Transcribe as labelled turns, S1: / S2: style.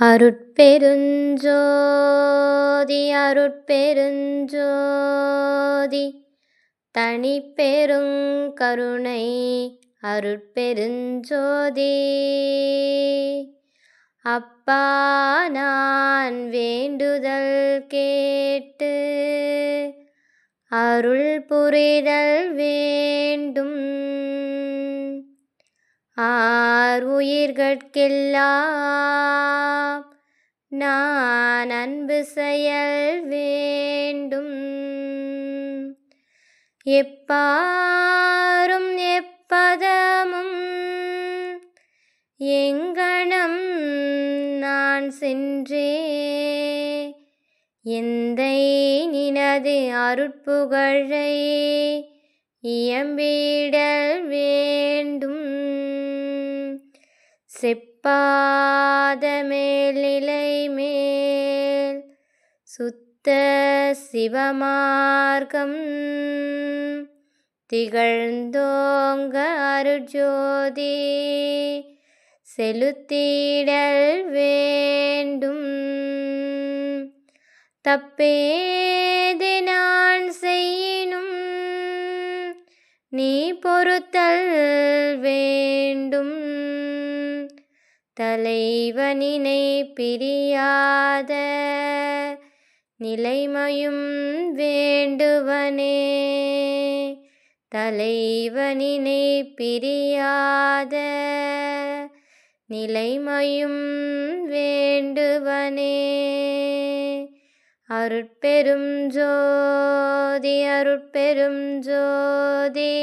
S1: அருட்பெருஞ்சோதி அருட்பெருஞ்சோதி. தனிப்பெருங் கருணை அருட்பெருஞ்சோதி. அப்பா நான் வேண்டுதல் கேட்டு அருள் புரிதல் வேண்டும். ஆ உயிர்கட்கெல்லாம் நான் அன்பு செயல் வேண்டும். எப்பாரும் எப்பதமும் எங்கனம் நான் சென்றே. எந்தை நினது அருட்புகழை இயம்பிடல் வே செப்பாத மேல்நிலை மேல் சுத்த சிவமார்க்கம். திகழ்ந்தோங்க அருஜோதி செலுத்திடல் வேண்டும். தப்பேது நான் செய்யினும் நீ பொறுத்தல் வேண்டும். தலைவனினை பிரியாத நிலைமையும் வேண்டுவனே. தலைவனினை பிரியாத நிலைமையும் வேண்டுவனே. அருட்பெரும் ஜோதி அருட்பெரும் ஜோதி